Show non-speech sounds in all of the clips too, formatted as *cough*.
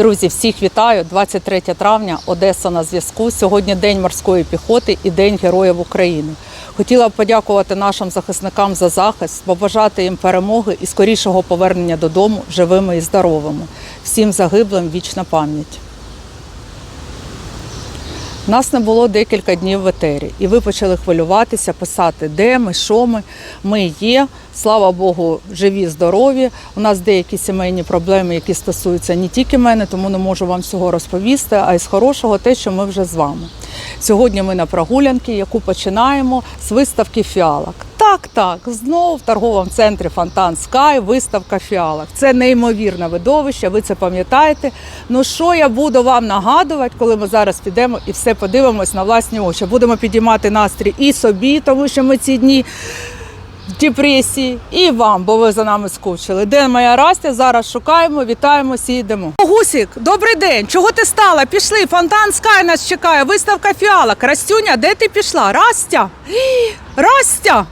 Друзі, всіх вітаю! 23 травня, Одеса на зв'язку. Сьогодні День морської піхоти і День Героїв України. Хотіла б подякувати нашим захисникам за захист, побажати їм перемоги і скорішого повернення додому живими і здоровими. Всім загиблим вічна пам'ять. Нас не було декілька днів в етері, і ви почали хвилюватися, писати, де ми, що ми. Ми є. Слава Богу, живі, здорові. У нас деякі сімейні проблеми, які стосуються не тільки мене, тому не можу вам всього розповісти, а й з хорошого те, що ми вже з вами. Сьогодні ми на прогулянки, яку починаємо з виставки фіалок. Так, так, знову в торговому центрі Фонтан Скай виставка фіалок. Це неймовірне видовище, ви це пам'ятаєте. Ну що я буду вам нагадувати, коли ми зараз підемо і все подивимось на власні очі. Будемо підіймати настрій і собі, тому що ми ці дні депресії, і вам, бо ви за нами скучили. Де моя Растя? Зараз шукаємо, вітаємося і йдемо. Гусік, добрий день. Чого ти стала? Пішли. Фонтан Скай нас чекає. Виставка фіалок. Растюня, де ти пішла? Растя? *gasps* Растя!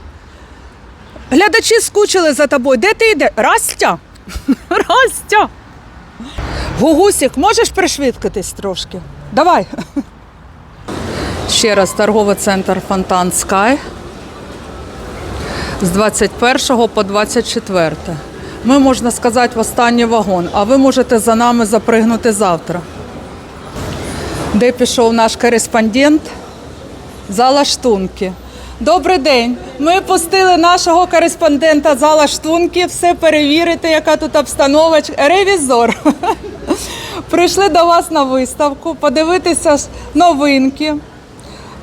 Глядачі скучили за тобою. Де ти йдеш? Растя? *laughs* Растя! Гугусік, можеш пришвидкитись трошки? Давай. *laughs* Ще раз торговий центр Фонтан Скай з 21 по 24. Ми, можна сказати, в останній вагон, а ви можете за нами запригнути завтра. Де пішов наш кореспондент? За лаштунки. Добрий день. Ми пустили нашого кореспондента за лаштунки, все перевірити, яка тут обстановочка. Ревізор. *laughs* Прийшли до вас на виставку, подивитися новинки,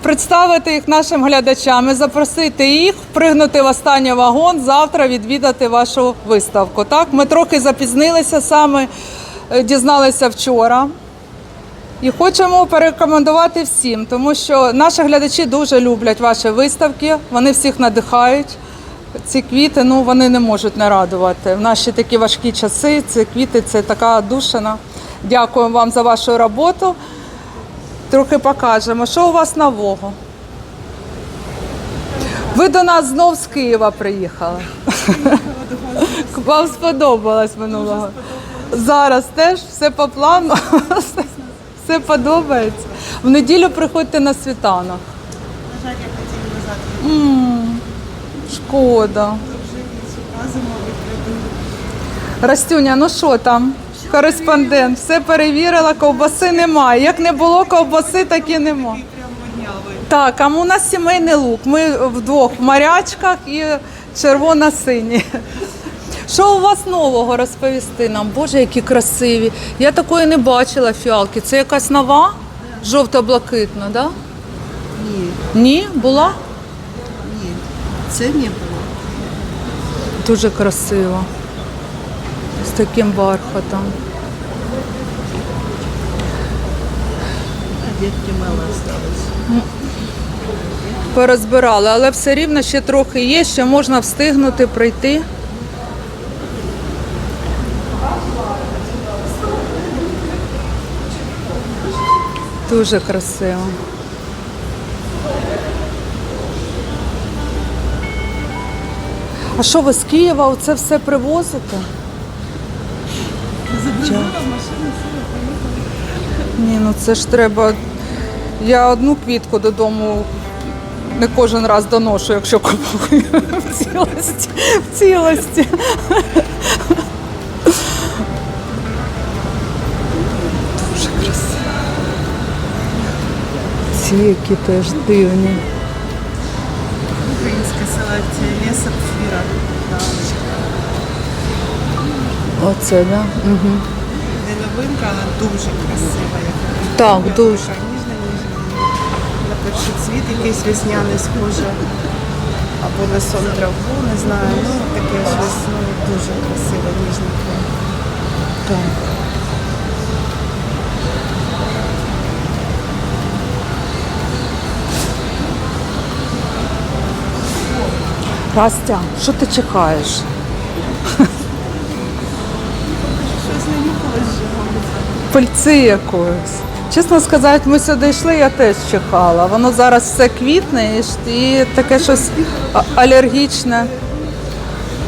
представити їх нашим глядачам, і запросити їх пригнути в останній вагон, завтра відвідати вашу виставку. Так, ми трохи запізнилися саме, е, дізналися вчора. І хочемо порекомендувати всім, тому що наші глядачі дуже люблять ваші виставки, вони всіх надихають. Ці квіти ну, вони не можуть не радувати. В наші такі важкі часи ці квіти це така душина. Дякую вам за вашу роботу. Трохи покажемо, що у вас нового. Ви до нас знов з Києва приїхали. Вам сподобалось минулого. Зараз теж все по плану. Все- подобається. В неділю приходьте на світанок. На жаль, я хотіла назад Шкода. Растюня, ну що там? Кореспондент, все перевірила, ковбаси немає. Як не було ковбаси, так і нема. Так, а у нас сімейний лук. Ми вдвох в морячках і червоно-сині. Що у вас нового розповісти нам? Боже, які красиві. Я такої не бачила фіалки. Це якась нова? Жовто-блакитна, так? Да? Ні, Ні, була? ні, це не було. Дуже красиво. Таким бархатом. А дітки мало осталось. Порозбирали, але все рівно ще трохи є, ще можна встигнути прийти. Дуже красиво. А що ви з Києва оце все привозите? Машину, Ні, ну це ж треба. Я одну квітку додому не кожен раз доношу, якщо купую в цілості. В цілості. Дуже красиво. Ці які теж дивні. Українська селекція ліса пфіра. Оце, так? Да? Угу. Дуже красива. Так, дуже. Ніжна, ніжна. На перший цвіт якийсь весняний схоже. Або на сон траву, не знаю. Ну, таке ж весною дуже красива, ніжна. Так. Растя, що ти чекаєш? Пильці якоїсь. Чесно сказати, ми сюди йшли, я теж чекала. Воно зараз все квітне і, таке щось алергічне.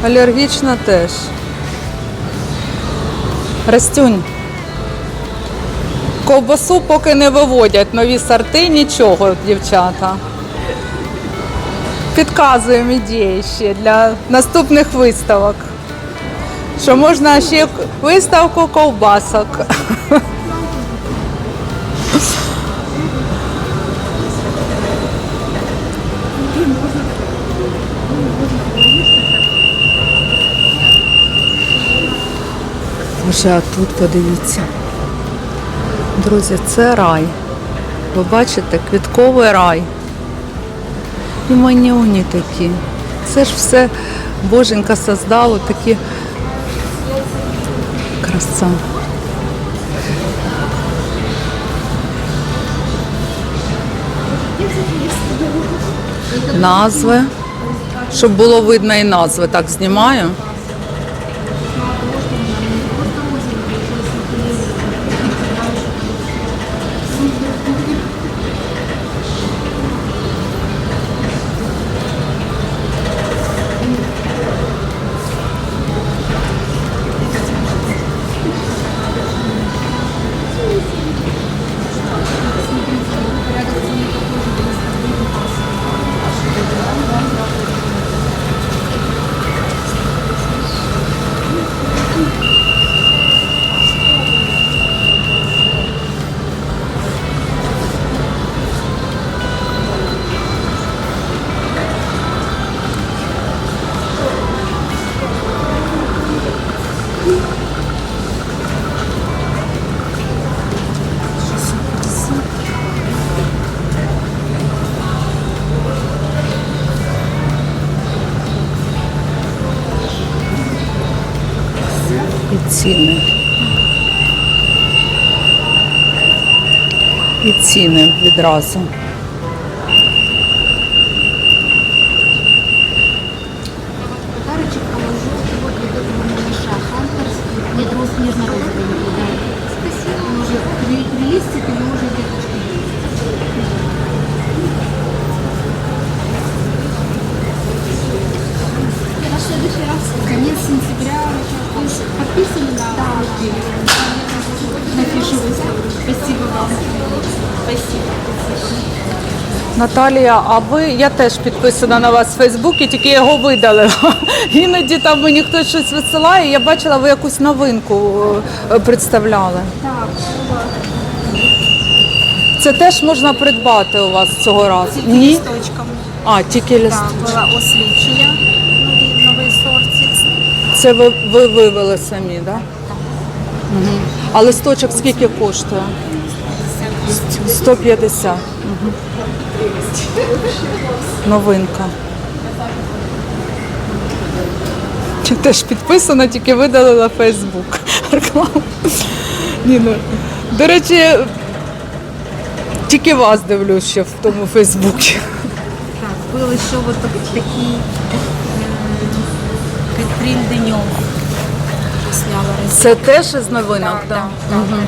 Алергічне теж. Растюнь, Ковбасу поки не виводять нові сорти, нічого, дівчата. Підказуємо ідеї ще для наступних виставок. Що можна ще виставку ковбасок. А тут подивіться. Друзі, це рай. Ви бачите, квітковий рай. І манюні такі. Це ж все Боженька создала такі краса. Назви. Щоб було видно і назви, так знімаю. Відразу. Наталія, а ви я теж підписана на вас в Фейсбуці, тільки його видалила. *laughs* Іноді там мені хтось щось висилає. Я бачила, ви якусь новинку е, представляли. Так, Це теж можна придбати у вас цього разу. Тільки Ні? листочком. А, тільки лист. Так, була освічення, новий, новий сорт. Це ви, ви вивели самі, так? Да? Угу. А листочок скільки коштує? 150. Угу. Новинка. Я теж підписана, тільки видалила Фейсбук. *laughs* Рекламу. Ні, ну, до речі, тільки вас дивлюсь ще в тому Фейсбуці. Так, был еще вот так- такие Катрин Денев. Сняла Россию. Це теж із новинок, Да, так? да, Угу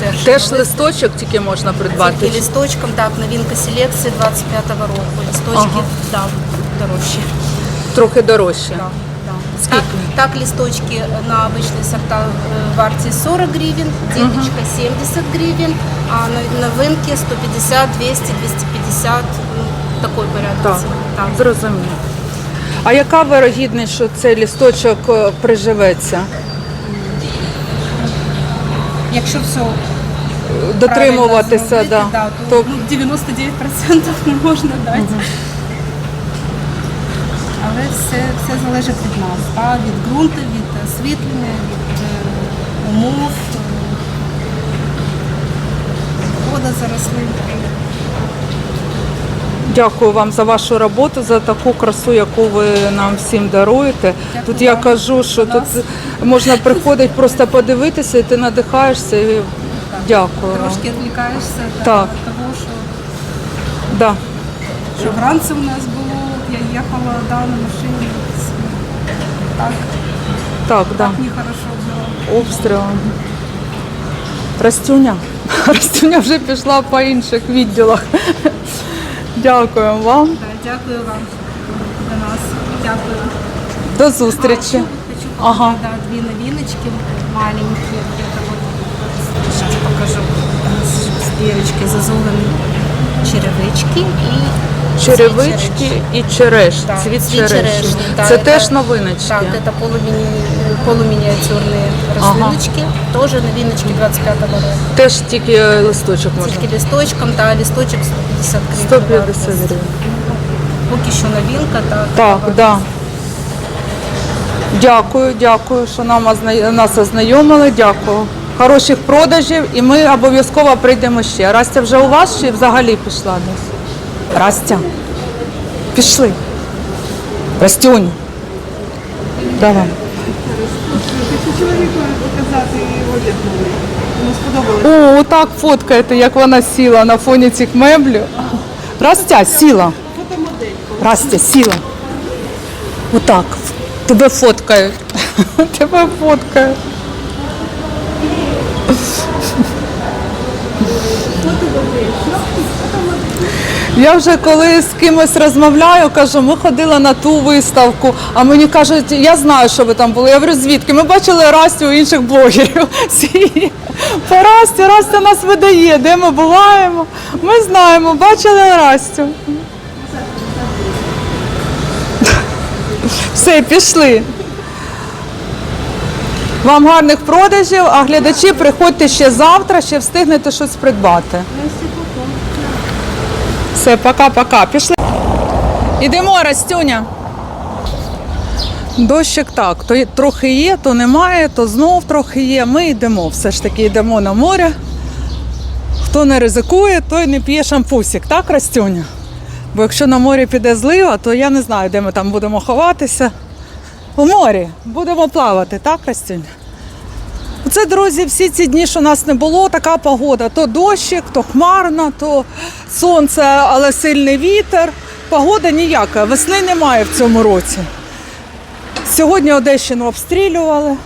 Теж. Теж листочок тільки можна придбати. Тільки листочком, так, новинка селекції 25-го року. Листочки, Ага. да, дорожчі. Трохи дорожче. Да, да. Скільки? Так, так листочки на обычные сорта э, в арте 40 гривен, деточка 70 гривен, а на новинки 150, 200, 250, ну, такой порядок. Так, цін. Так. зрозуміло. А яка вирогідність, що цей лісточок е, приживеться? Якщо все Дотримуватися, да. да, то то ну, 99% не можна дати. Але все, все залежить від нас, а від ґрунту, від освітлення, від е, умов, е, вода заросли. Дякую вам за вашу роботу, за таку красу, яку ви нам всім даруєте. Дякую тут я вам кажу, що тут можна приходити, просто подивитися, і ти надихаєшся. І дякую. Трошки відвлікаєшся від Так. того, що, Да. що вранці у нас було, я їхала да, на машині. Так, Так, да. так нехорошо було. Обстріл. Растюня. *laughs* Растюня вже пішла по інших відділах. Дякую вам. Дякую вам до нас. Дякую. До зустрічі. Хочу, Ага. да, дві новиночки маленькі. Это вот, сейчас покажу. девочки зазубраны черевички и Черевички і черешні. Так, Цвіт цвіт черешні. черешні, так, Це це- теж новиночки. Так, это полумини... полуминиатюрные Ага. тоже новиночки 25 року. Теж тільки листочок можна. Тільки листочком, та листочок 150 гривень. 150 вартість. гривень. Поки що новинка, так. Так, да. Дякую, дякую, що нам озна- нас ознайомили. Дякую. Хороших продажів і ми обов'язково прийдемо ще. Растя вже у вас чи взагалі пішла десь? Растя. Пішли. Растюнь. Давай. О, отак фоткаєте, як вона сіла на фоні цих меблів. Растя, сіла. Растя, сіла. Отак. Тебе фоткають. *laughs* Тебе фоткають. Я вже коли з кимось розмовляю, кажу, ми ходили на ту виставку, а мені кажуть, я знаю, що ви там були. Я говорю, звідки? Ми бачили Растю у інших блогерів. *laughs* Всі. По Расті, Растя нас видає, де ми буваємо. Ми знаємо, бачили Растю. *laughs* Все, пішли. Вам гарних продажів, а глядачі приходьте ще завтра, ще встигнете щось придбати. Все, пока-пока. Пішли. Ідемо, Растюня. Дощик так, то трохи є, то немає, то знов трохи є. Ми йдемо, все ж таки йдемо на море. Хто не ризикує, той не п'є шампусик, так, Растюня? Бо якщо на морі піде злива, то я не знаю, де ми там будемо ховатися. У морі будемо плавати, так, Растюня? Це, друзі, всі ці дні, що нас не було, така погода. То дощик, то хмарно, то сонце, але сильний вітер. Погода ніяка, весни немає в цьому році. Сьогодні Одещину обстрілювали.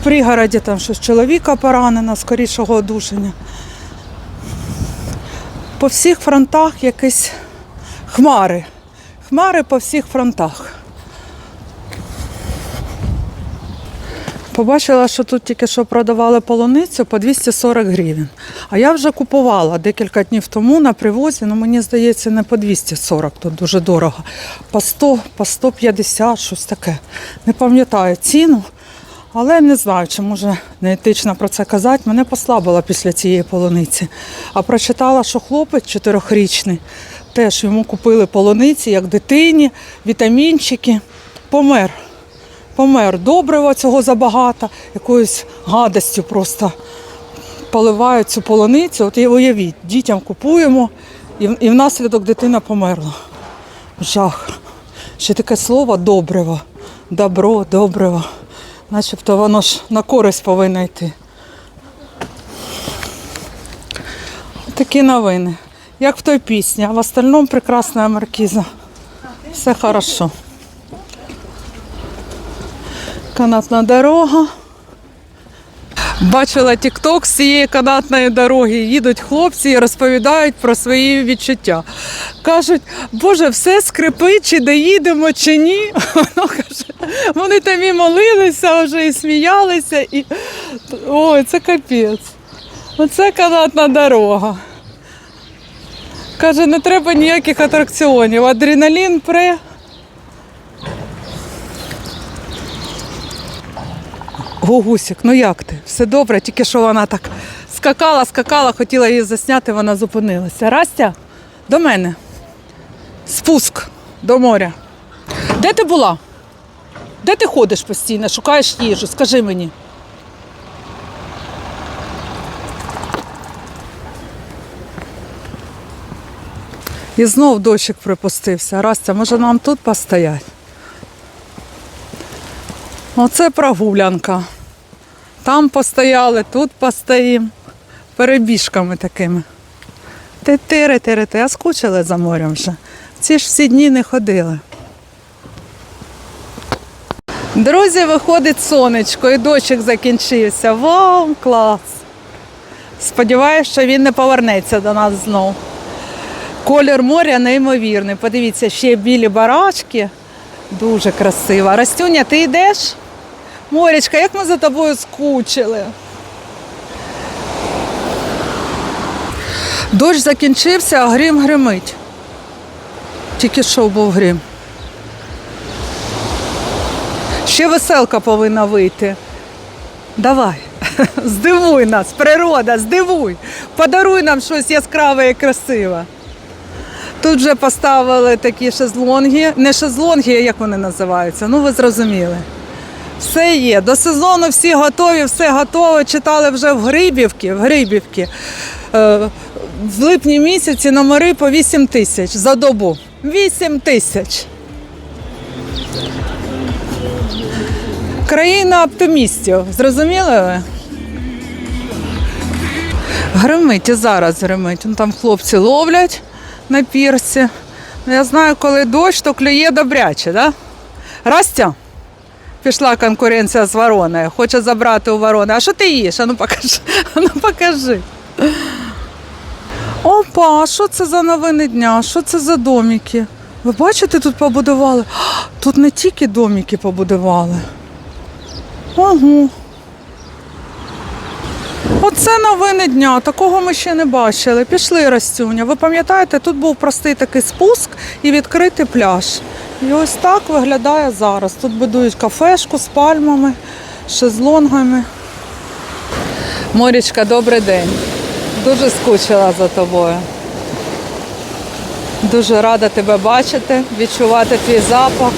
В пригороді там щось чоловіка поранено, скорішого одужання. По всіх фронтах якісь хмари. Хмари по всіх фронтах. Побачила, що тут тільки що продавали полуницю по 240 гривень. А я вже купувала декілька днів тому на привозі, ну мені здається, не по 240, тут дуже дорого. По 100, по 150, щось таке. Не пам'ятаю ціну, але не знаю, чи може не етично про це казати. Мене послабило після цієї полуниці. А прочитала, що хлопець чотирьохрічний, теж йому купили полуниці, як дитині, вітамінчики, помер помер. Добрива цього забагато, якоюсь гадостю просто поливають цю полуницю. От і уявіть, дітям купуємо, і, і внаслідок дитина померла. Жах. Ще таке слово добриво. Добро, добриво. Начебто воно ж на користь повинно йти. Такі новини. Як в той пісні, а в остальному прекрасна маркіза. Все хорошо. Канатна дорога. Бачила тік-ток з цієї канатної дороги. Їдуть хлопці і розповідають про свої відчуття. Кажуть, Боже, все скрипить, чи доїдемо, чи ні. *laughs* Воно каже, вони там і молилися вже, і сміялися. І... Ой, це капець. Оце канатна дорога. Каже, не треба ніяких атракціонів. Адреналін пре. Гугусик, ну як ти? Все добре, тільки що вона так скакала, скакала, хотіла її засняти, вона зупинилася. Растя, до мене. Спуск до моря. Де ти була? Де ти ходиш постійно, шукаєш їжу? Скажи мені. І знов дощик припустився. Растя, може нам тут постоять? Оце прогулянка. Там постояли, тут постоїмо. Перебіжками такими. ти тири тири ти а скучили за морем вже. Ці ж всі дні не ходили. Друзі, виходить сонечко і дощик закінчився. Вау, клас! Сподіваюсь, що він не повернеться до нас знов. Колір моря неймовірний. Подивіться, ще білі барачки. Дуже красиво. Растюня, ти йдеш? Морячка, як ми за тобою скучили. Дощ закінчився, а грім гримить. Тільки що був грім. Ще веселка повинна вийти. Давай, *laughs* здивуй нас, природа, здивуй. Подаруй нам щось яскраве і красиве. Тут вже поставили такі шезлонги. Не шезлонги, як вони називаються? Ну, ви зрозуміли. Все є. До сезону всі готові, все готове. Читали вже в Грибівці. В Грибівці. Е, в липні місяці номери по 8 тисяч за добу. 8 тисяч. Країна оптимістів. Зрозуміли ви? Гримить і зараз гримить. Там хлопці ловлять на пірсі. Я знаю, коли дощ, то клює добряче, да? Растя? Пішла конкуренція з вороною. Хоче забрати у ворони. А що ти їш? А ну покажи. *laughs* А ну покажи. Опа, що це за новини дня? Що це за домики? Ви бачите, тут побудували? *gasps* Тут не тільки домики побудували. Ого. Оце новини дня. Такого ми ще не бачили. Пішли Растюня. Ви пам'ятаєте, тут був простий такий спуск і відкритий пляж. І ось так виглядає зараз. Тут будують кафешку з пальмами, шезлонгами. Морічка, добрий день. Дуже скучила за тобою. Дуже рада тебе бачити, відчувати твій запах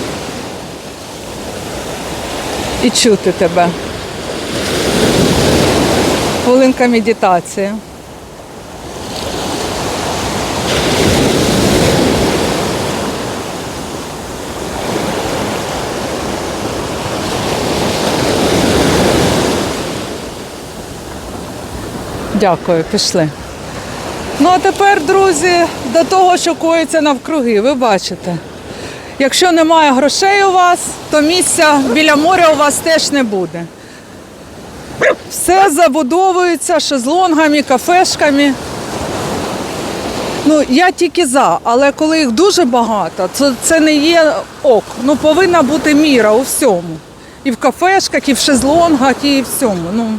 і чути тебе. Хвилинка медитації. Дякую, пішли. Ну а тепер, друзі, до того, що коїться навкруги, ви бачите. Якщо немає грошей у вас, то місця біля моря у вас теж не буде. Все забудовується шезлонгами, кафешками. Ну, я тільки за, але коли їх дуже багато, то це не є ок. Ну, повинна бути міра у всьому. І в кафешках, і в шезлонгах, і в всьому. Ну.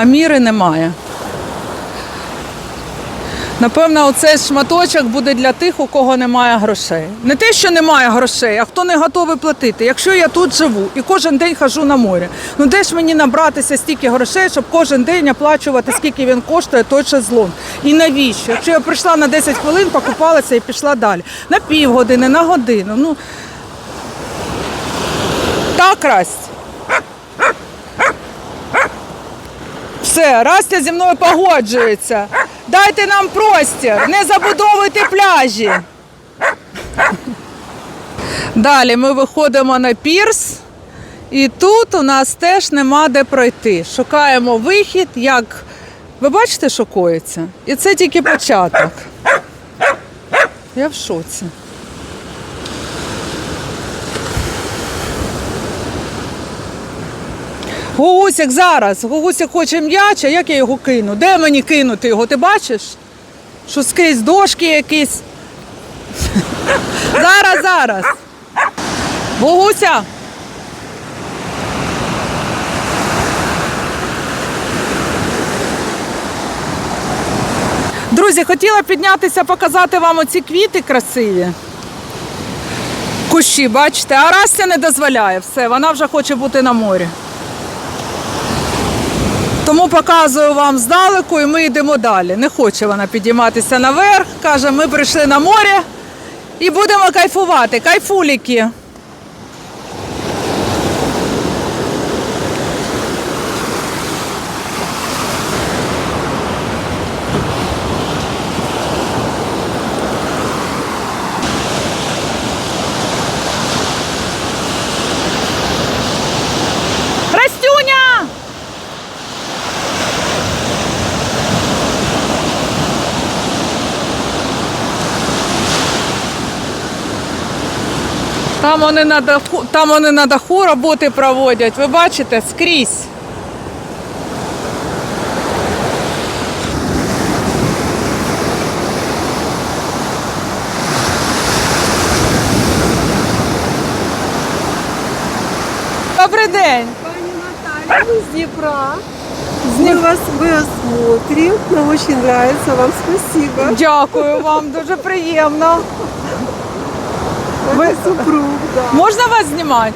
А міри немає. Напевно, оцей шматочок буде для тих, у кого немає грошей. Не те, що немає грошей, а хто не готовий платити. Якщо я тут живу і кожен день хожу на море, ну де ж мені набратися стільки грошей, щоб кожен день оплачувати, скільки він коштує, той шезлонг. І навіщо? Якщо я прийшла на 10 хвилин, покупалася і пішла далі. На півгодини, на годину. Ну так Расть. Все, Растя зі мною погоджується. Дайте нам простір, не забудовуйте пляжі. Далі ми виходимо на пірс, і тут у нас теж нема де пройти. Шукаємо вихід, як ви бачите, що коїться? І це тільки початок. Я в шоці. Гугусик зараз. Гугусик хоче м'яч, а як я його кину? Де мені кинути його? Ти бачиш? Що скрізь дошки якісь. *laughs* Зараз, зараз. Гугуся. Друзі, хотіла піднятися, показати вам оці квіти красиві. Кущі, бачите, а Растя не дозволяє все, вона вже хоче бути на морі. Тому показую вам здалеку і ми йдемо далі. Не хоче вона підійматися наверх. Каже, ми прийшли на море і будемо кайфувати. Кайфуліки. Растюня! Там вони на даху, там вони на даху роботи проводять. Ви бачите, скрізь. Добрий день. Пані Наталі, Мы с Днепра. Мы вас, мы вас смотрим. Нам очень нравится. Вам спасибо. Дякую вам, дуже приємно. Это супруг, да. Можна вас знімати?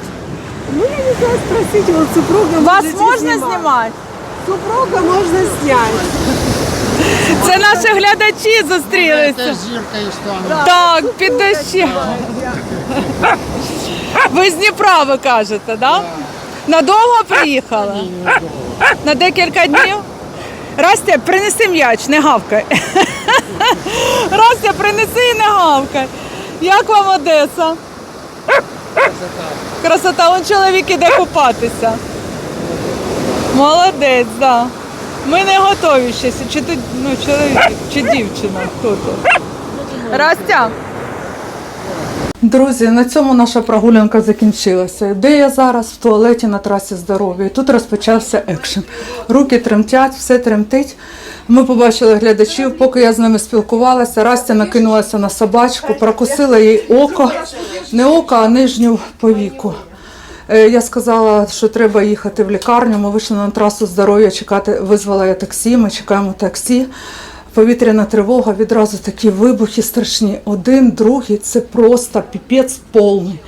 Ну, я не знаю, спросите, вот супруга Вас можете можна снимать. знімати? Супруга можно снять. Це наші глядачі зустрілися. Так, під дощем. Ви з Дніпра, ви кажете, да? Надовго приїхали? На декілька днів? Растя, принеси м'яч, не гавкай. Растя, принеси і не гавкай. Як вам Одеса? Красота, Красота, он чоловік іде купатися. Молодець, так. Да. Ми не готові ще. Чи тут ну, чоловік, чи дівчина? Хто тут? Растя. Друзі, на цьому наша прогулянка закінчилася. Де я зараз в туалеті на трасі здоров'я. Тут розпочався екшен. Руки тремтять, все тремтить. Ми побачили глядачів, поки я з ними спілкувалася. Растя накинулася на собачку, прокусила їй око, не око, а нижню повіку. Е, Я сказала, що треба їхати в лікарню. Ми вийшли на трасу здоров'я чекати. Визвала я таксі. Ми чекаємо таксі. Повітряна тривога, відразу такі вибухи страшні. Один, другий це просто піпець повний.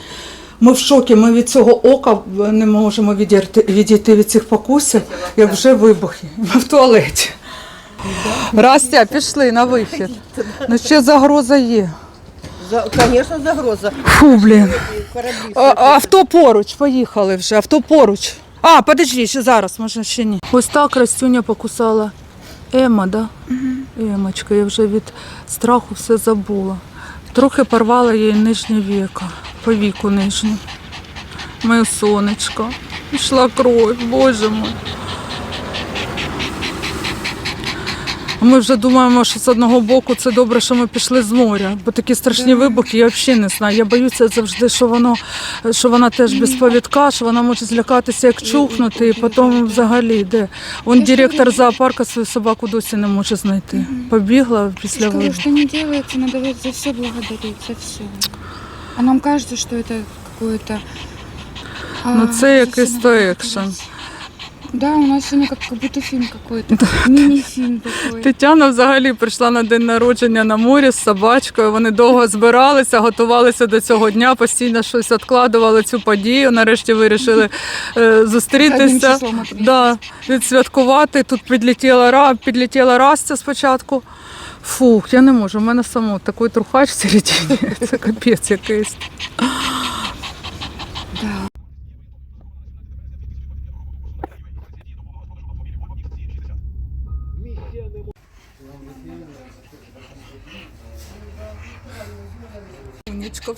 Ми в шокі, ми від цього ока не можемо відійти, відійти від цих покусів, як вже вибухи. Ми *laughs* в туалеті. Растя, пішли на вихід. Ну ще загроза є. Конечно, загроза. Фу, блін. А, авто поруч, поїхали вже, авто поруч. А, подожди, ще зараз, може ще ні. Ось так Растюня покусала. Ема, да? Угу. Емочка, я вже від страху все забула. Трохи порвала їй нижнє віко, по віку нижню. Моє сонечко. Пішла кров, боже мой. А Ми вже думаємо, що з одного боку це добре, що ми пішли з моря, бо такі страшні вибухи, я взагалі не знаю. Я боюся завжди, що воно що вона теж без повідка, що вона може злякатися, як чухнути, і потім взагалі де. Он директор зоопарка свою собаку досі не може знайти. Побігла після вибуху. что не делается, надо за все благодарить, за все. А нам кажется, что это какое-то... а, Ну це якийсь то екшен. Да, у нас сегодня как, как будто фильм какой-то, мини-фильм такой. Тетяна взагалі прийшла на день народження на морі з собачкою. Вони довго збиралися, готувалися до цього дня, постійно щось відкладували цю подію. Нарешті вирішили е, Одним зустрітися, числом отметить. да, відсвяткувати. Тут підлетіла, Ра- підлетіла Растя спочатку. Фух, я не можу. У мене само такий трухач в середині. *laughs* Це капець якийсь.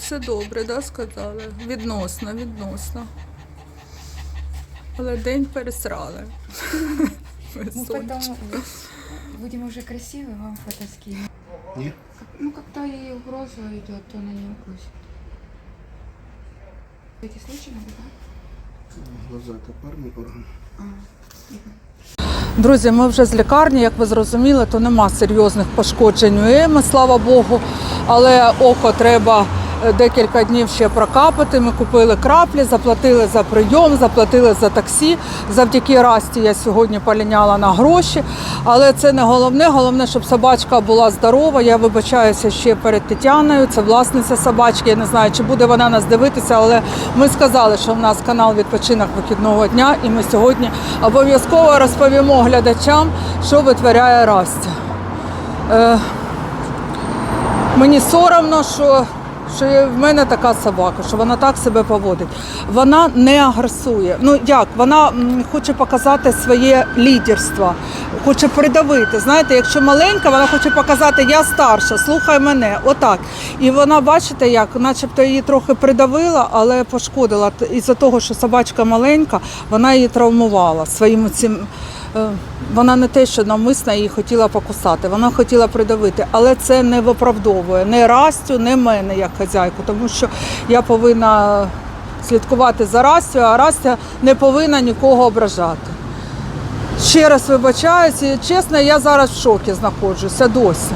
все добре, да, сказали? Відносно, відносно. Але день пересрали. Мы потом будем уже красивые, вам фото скинем. Нет. Ну, когда ей угроза идет, то она не укусит. Эти случаи могут, да? Глаза это парный орган. Друзі, ми вже з лікарні, як ви зрозуміли, то нема серйозних пошкоджень у Еми, слава Богу. Але око треба е, декілька днів ще прокапати. Ми купили краплі, заплатили за прийом, заплатили за таксі. Завдяки Расті я сьогодні поліняла на гроші. Але це не головне. Головне, щоб собачка була здорова. Я вибачаюся ще перед Тетяною. Це власниця собачки. Я не знаю, чи буде вона нас дивитися, але ми сказали, що в нас канал відпочинок вихідного дня, і ми сьогодні обов'язково розповімо глядачам, що витворяє Растя. Е, мені соромно, що, що в мене така собака, що вона так себе поводить. Вона не агресує. Ну як, вона хоче показати своє лідерство, хоче придавити. Знаєте, якщо маленька, вона хоче показати, я старша, слухай мене. Отак. І вона, бачите, як, начебто її трохи придавила, але пошкодила. Із-за того, що собачка маленька, вона її травмувала своїм цим. Е, Вона не те, що навмисно її хотіла покусати, вона хотіла придавити, але це не виправдовує не Растю, не мене як хазяйку, тому що я повинна слідкувати за Растю, а Растя не повинна нікого ображати. Ще раз вибачаюся, чесно, я зараз в шокі знаходжуся досі.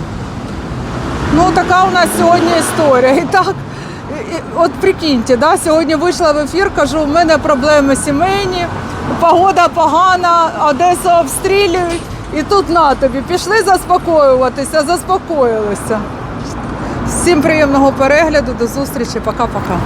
Ну, така у нас сьогодні історія. І так, от прикиньте, да, сьогодні вийшла в ефір, кажу, у мене проблеми сімейні, погода погана, Одесу обстрілюють. І тут на тобі пішли заспокоюватися, заспокоїлися. Всім приємного перегляду, до зустрічі, пока-пока.